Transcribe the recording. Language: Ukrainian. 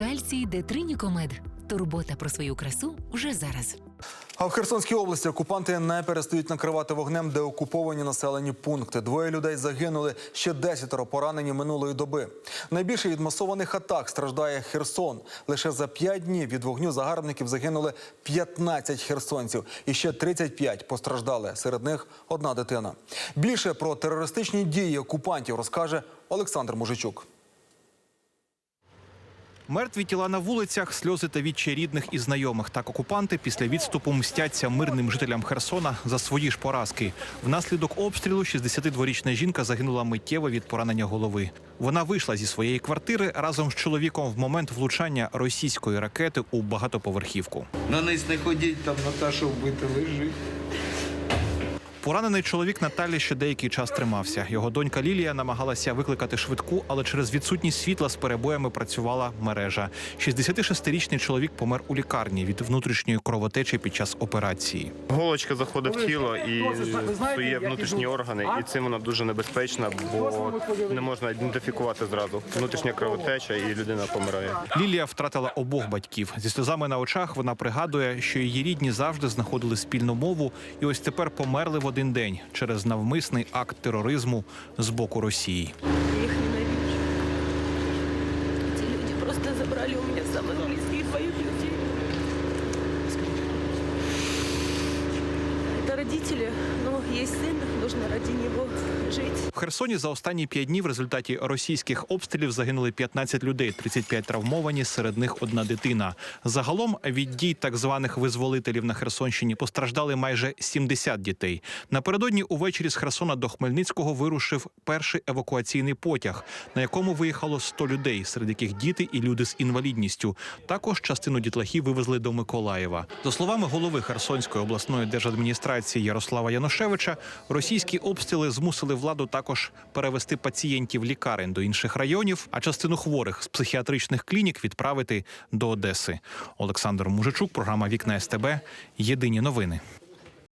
Кальцій Детринікомед. Турбота про свою красу вже зараз. А в Херсонській області окупанти не перестають накривати вогнем деокуповані населені пункти. Двоє людей загинули, ще десятеро поранені минулої доби. Найбільше від масованих атак страждає Херсон. Лише за п'ять днів від вогню загарбників загинули 15 херсонців. І ще 35 постраждали. Серед них одна дитина. Більше про терористичні дії окупантів розкаже Олександр Мужичук. Мертві тіла на вулицях, сльози та відчай рідних і знайомих. Так окупанти після відступу мстяться мирним жителям Херсона за свої ж поразки. Внаслідок обстрілу 62-річна жінка загинула миттєво від поранення голови. Вона вийшла зі своєї квартири разом з чоловіком в момент влучання російської ракети у багатоповерхівку. На низ не ходіть, там Наташа вбита лежить. Поранений чоловік Наталі ще деякий час тримався. Його донька Лілія намагалася викликати швидку, але через відсутність світла з перебоями працювала мережа. 66-річний чоловік помер у лікарні від внутрішньої кровотечі під час операції. Голочка заходить в тіло і псує внутрішні органи, і цим вона дуже небезпечна, бо не можна ідентифікувати зразу. Внутрішня кровотеча і людина помирає. Лілія втратила обох батьків. Зі сльозами на очах вона пригадує, що її рідні завжди знаходили спільну мову, і ось тепер померли в один день через навмисний акт тероризму з боку Росії. Я их ненавижу. Эти люди просто забрали у меня самых близких моих людей. Это родители, но есть сын, нужно ради него жить. В Херсоні за останні п'ять днів в результаті російських обстрілів загинули 15 людей, 35 травмовані, серед них одна дитина. Загалом від дій так званих визволителів на Херсонщині постраждали майже 70 дітей. Напередодні увечері з Херсона до Хмельницького вирушив перший евакуаційний потяг, на якому виїхало 100 людей, серед яких діти і люди з інвалідністю. Також частину дітлахів вивезли до Миколаєва. За словами голови Херсонської обласної держадміністрації Ярослава Янушевича, російські обстріли змусили владу також перевести пацієнтів лікарень до інших районів, а частину хворих з психіатричних клінік відправити до Одеси. Олександр Мужичук, програма Вікна СТБ. Єдині новини.